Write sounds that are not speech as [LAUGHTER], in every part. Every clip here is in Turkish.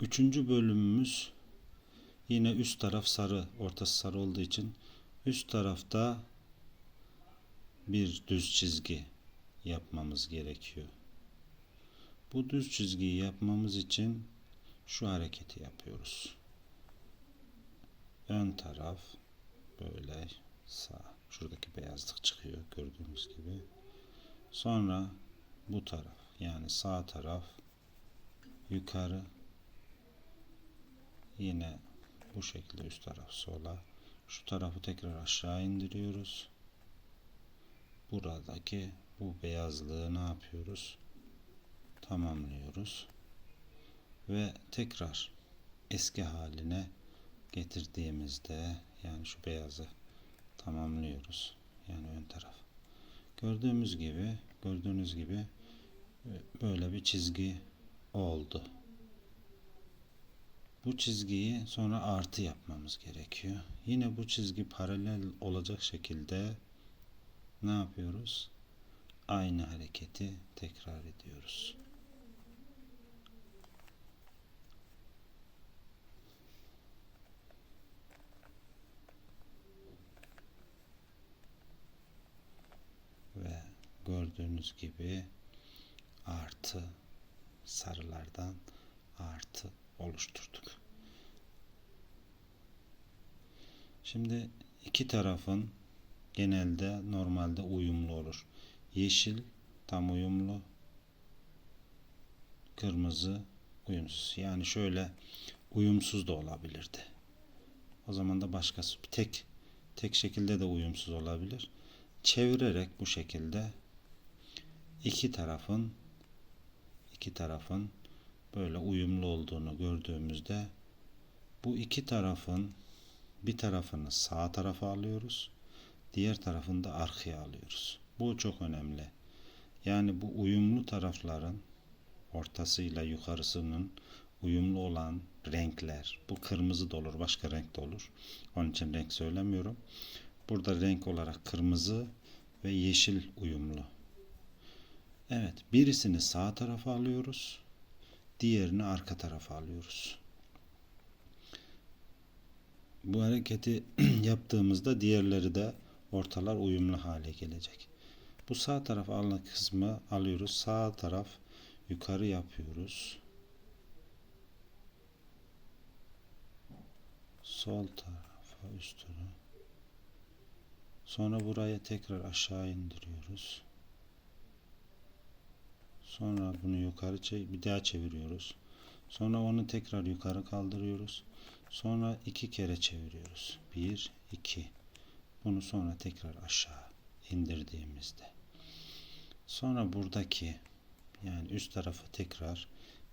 Üçüncü bölümümüz yine üst taraf sarı, ortası sarı olduğu için üst tarafta bir düz çizgi yapmamız gerekiyor. Bu düz çizgiyi yapmamız için şu hareketi yapıyoruz. Ön taraf böyle sağ. Şuradaki beyazlık çıkıyor gördüğünüz gibi. Sonra bu taraf yani sağ taraf yukarı yine bu şekilde üst taraf sola şu tarafı tekrar aşağı indiriyoruz. Buradaki bu beyazlığı ne yapıyoruz? Tamamlıyoruz. Ve tekrar eski haline getirdiğimizde yani şu beyazı tamamlıyoruz yani ön taraf. Gördüğümüz gibi gördüğünüz gibi böyle bir çizgi oldu. Bu çizgiyi sonra artı yapmamız gerekiyor. Yine bu çizgi paralel olacak şekilde ne yapıyoruz? Aynı hareketi tekrar ediyoruz. Ve gördüğünüz gibi artı sarılardan artı oluşturduk. Şimdi iki tarafın genelde normalde uyumlu olur. Yeşil tam uyumlu, kırmızı uyumsuz. Yani şöyle uyumsuz da olabilirdi. O zaman da başkası bir tek tek şekilde de uyumsuz olabilir. Çevirerek bu şekilde iki tarafın iki tarafın böyle uyumlu olduğunu gördüğümüzde bu iki tarafın bir tarafını sağ tarafa alıyoruz. Diğer tarafını da arkaya alıyoruz. Bu çok önemli. Yani bu uyumlu tarafların ortasıyla yukarısının uyumlu olan renkler. Bu kırmızı da olur, başka renk de olur. Onun için renk söylemiyorum. Burada renk olarak kırmızı ve yeşil uyumlu. Evet, birisini sağ tarafa alıyoruz. Diğerini arka tarafa alıyoruz. Bu hareketi [CLEARS THROAT] yaptığımızda diğerleri de ortalar uyumlu hale gelecek. Bu sağ taraf alınan kısmı alıyoruz. Sağ taraf yukarı yapıyoruz. Sol tarafa üstünü. Sonra buraya tekrar aşağı indiriyoruz. Sonra bunu yukarı bir daha çeviriyoruz. Sonra onu tekrar yukarı kaldırıyoruz. Sonra iki kere çeviriyoruz. Bir, iki. Bunu sonra tekrar aşağı indirdiğimizde. Sonra buradaki yani üst tarafı tekrar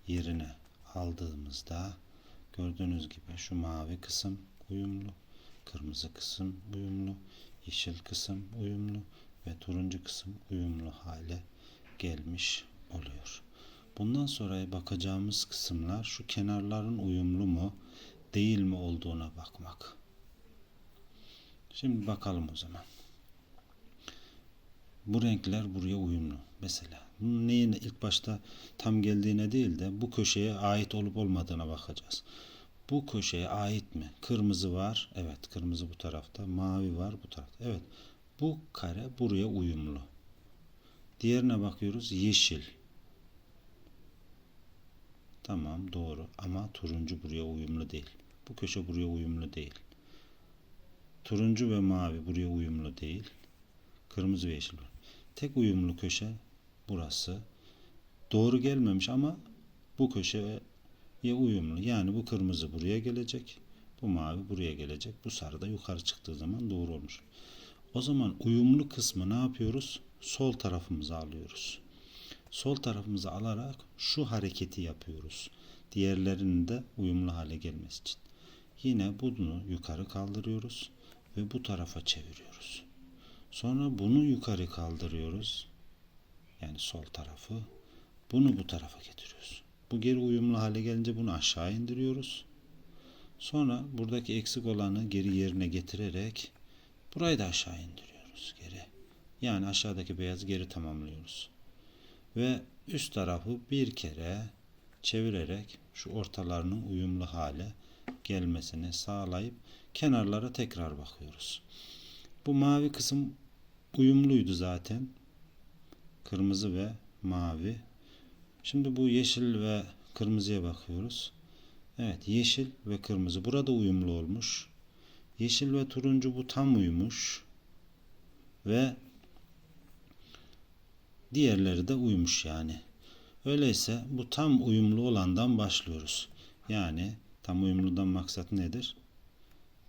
yerine aldığımızda gördüğünüz gibi şu mavi kısım uyumlu, kırmızı kısım uyumlu, yeşil kısım uyumlu ve turuncu kısım uyumlu hale gelmiş oluyor. Bundan sonra bakacağımız kısımlar şu kenarların uyumlu mu değil mi olduğuna bakmak. Şimdi bakalım o zaman. Bu renkler buraya uyumlu. Mesela bunun neyine ilk başta tam geldiğine değil de bu köşeye ait olup olmadığına bakacağız. Bu köşeye ait mi? Kırmızı var. Evet kırmızı bu tarafta. Mavi var bu tarafta. Evet bu kare buraya uyumlu. Diğerine bakıyoruz. Yeşil. Tamam doğru ama turuncu buraya uyumlu değil. Bu köşe buraya uyumlu değil. Turuncu ve mavi buraya uyumlu değil. Kırmızı ve yeşil. Tek uyumlu köşe burası. Doğru gelmemiş ama bu köşeye uyumlu. Yani bu kırmızı buraya gelecek. Bu mavi buraya gelecek. Bu sarı da yukarı çıktığı zaman doğru olmuş. O zaman uyumlu kısmı ne yapıyoruz? Sol tarafımıza alıyoruz. Sol tarafımıza alarak şu hareketi yapıyoruz. Diğerlerinin de uyumlu hale gelmesi için. Yine bunu yukarı kaldırıyoruz ve bu tarafa çeviriyoruz. Sonra bunu yukarı kaldırıyoruz. Yani sol tarafı. Bunu bu tarafa getiriyoruz. Bu geri uyumlu hale gelince bunu aşağı indiriyoruz. Sonra buradaki eksik olanı geri yerine getirerek burayı da aşağı indiriyoruz geri. Yani aşağıdaki beyazı geri tamamlıyoruz. Ve üst tarafı bir kere çevirerek şu ortalarının uyumlu hale gelmesini sağlayıp kenarlara tekrar bakıyoruz. Bu mavi kısım uyumluydu zaten. Kırmızı ve mavi. Şimdi bu yeşil ve kırmızıya bakıyoruz. Evet yeşil ve kırmızı burada uyumlu olmuş. Yeşil ve turuncu bu tam uyumuş. Ve diğerleri de uymuş yani. Öyleyse bu tam uyumlu olandan başlıyoruz. Yani tam uyumludan maksat nedir?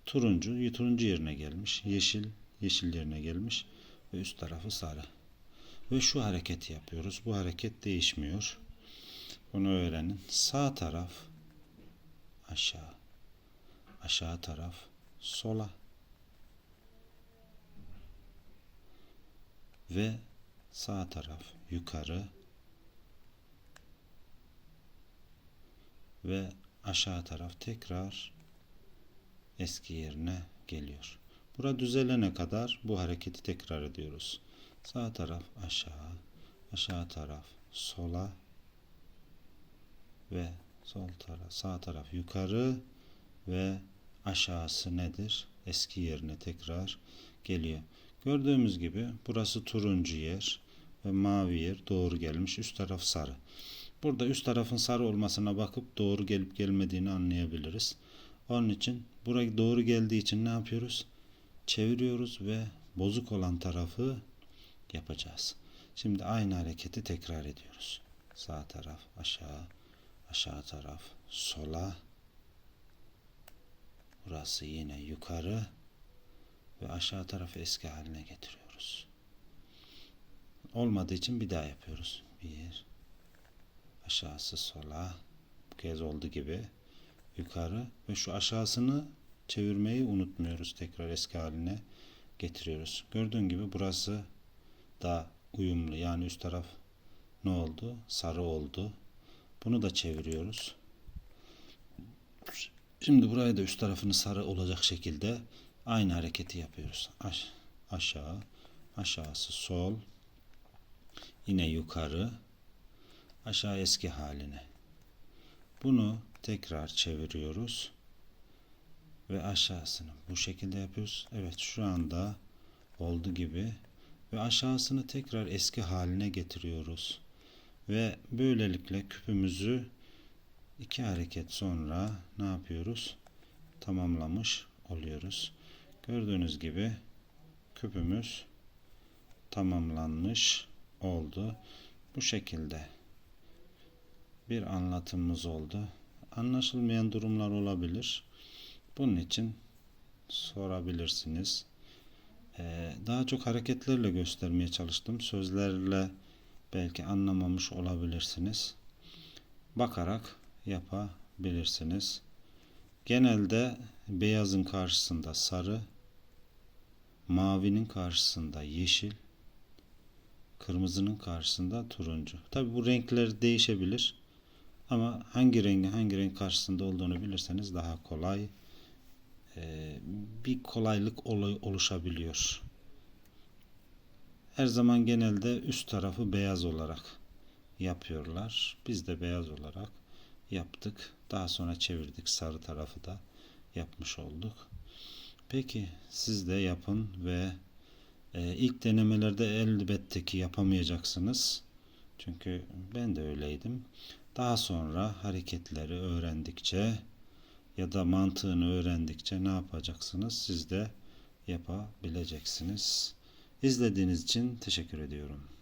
Turuncu, turuncu yerine gelmiş. Yeşil, yeşil yerine gelmiş. Ve üst tarafı sarı. Ve şu hareketi yapıyoruz. Bu hareket değişmiyor. Bunu öğrenin. Sağ taraf aşağı. Aşağı taraf sola. Ve sağ taraf yukarı. Ve aşağı taraf tekrar eski yerine geliyor. Bura düzelene kadar bu hareketi tekrar ediyoruz. Sağ taraf aşağı, aşağı taraf sola ve sol taraf, sağ taraf yukarı ve aşağısı nedir? Eski yerine tekrar geliyor. Gördüğümüz gibi burası turuncu yer ve mavi yer doğru gelmiş. Üst taraf sarı. Burada üst tarafın sarı olmasına bakıp doğru gelip gelmediğini anlayabiliriz. Onun için buraya doğru geldiği için ne yapıyoruz? Çeviriyoruz ve bozuk olan tarafı yapacağız. Şimdi aynı hareketi tekrar ediyoruz. Sağ taraf aşağı, aşağı taraf sola. Burası yine yukarı ve aşağı tarafı eski haline getiriyoruz. Olmadığı için bir daha yapıyoruz. Bir, aşağısı sola, bu kez oldu gibi yukarı ve şu aşağısını çevirmeyi unutmuyoruz. Tekrar eski haline getiriyoruz. Gördüğün gibi burası da uyumlu. Yani üst taraf ne oldu? Sarı oldu. Bunu da çeviriyoruz. Şimdi burayı da üst tarafını sarı olacak şekilde aynı hareketi yapıyoruz. Aş aşağı, aşağısı sol, yine yukarı, aşağı eski haline. Bunu tekrar çeviriyoruz ve aşağısını bu şekilde yapıyoruz. Evet şu anda oldu gibi ve aşağısını tekrar eski haline getiriyoruz. Ve böylelikle küpümüzü iki hareket sonra ne yapıyoruz? Tamamlamış oluyoruz. Gördüğünüz gibi küpümüz tamamlanmış oldu. Bu şekilde bir anlatımımız oldu. Anlaşılmayan durumlar olabilir. Bunun için sorabilirsiniz. Ee, daha çok hareketlerle göstermeye çalıştım. Sözlerle belki anlamamış olabilirsiniz. Bakarak yapabilirsiniz. Genelde beyazın karşısında sarı, mavinin karşısında yeşil, kırmızının karşısında turuncu. Tabi bu renkler değişebilir. Ama hangi rengi hangi renk karşısında olduğunu bilirseniz daha kolay e, bir kolaylık oluşabiliyor. Her zaman genelde üst tarafı beyaz olarak yapıyorlar. Biz de beyaz olarak yaptık. Daha sonra çevirdik sarı tarafı da yapmış olduk. Peki siz de yapın ve e, ilk denemelerde elbette ki yapamayacaksınız. Çünkü ben de öyleydim. Daha sonra hareketleri öğrendikçe ya da mantığını öğrendikçe ne yapacaksınız? Siz de yapabileceksiniz. İzlediğiniz için teşekkür ediyorum.